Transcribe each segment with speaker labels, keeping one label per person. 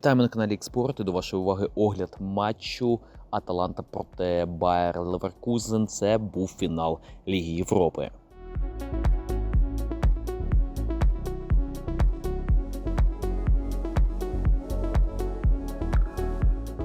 Speaker 1: Вітаємо на каналі Експорт і до вашої уваги огляд матчу Аталанта проти Байер Леверкузен. Це був фінал Ліги Європи.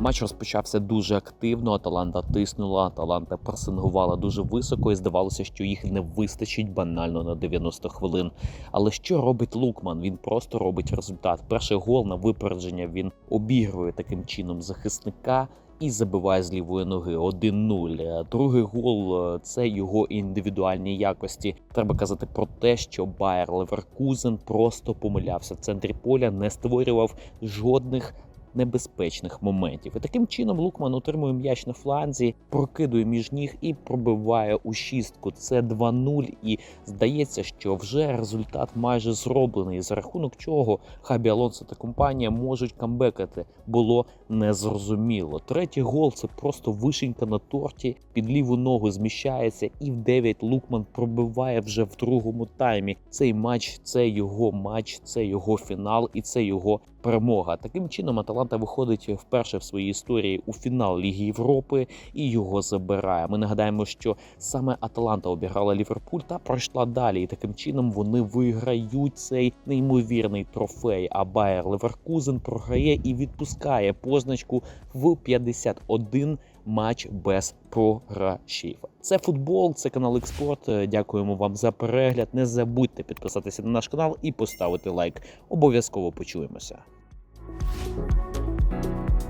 Speaker 1: Матч розпочався дуже активно. Аталанта тиснула, Аталанта пресингувала дуже високо, і здавалося, що їх не вистачить банально на 90 хвилин. Але що робить Лукман? Він просто робить результат. Перший гол на випередження він обігрує таким чином захисника. І забиває з лівої ноги 1-0. Другий гол е, це його індивідуальні якості. Треба казати про те, що Байер Леверкузен просто помилявся в центрі поля, не створював жодних небезпечних моментів. І таким чином Лукман отримує м'яч на фланзі, прокидує між ніг і пробиває у шістку. Це 2-0. І здається, що вже результат майже зроблений, за рахунок чого Хабі Алонсо та компанія можуть камбекати. Було незрозуміло. Третій гол це просто вишенька на торті. Під ліву ногу зміщається, і в 9 Лукман пробиває вже в другому таймі. Цей матч це його матч, це його фінал і це його перемога. Таким чином Аталанта виходить вперше в своїй історії у фінал Ліги Європи і його забирає. Ми нагадаємо, що саме Аталанта обіграла Ліверпуль та пройшла далі. І таким чином вони виграють цей неймовірний трофей. А Байер Леверкузен програє і відпускає позначку в 51 матч без програшів. Це футбол, це канал Експорт. Дякуємо вам за перегляд. Не забудьте підписатися на наш канал і поставити лайк. Обов'язково почуємося.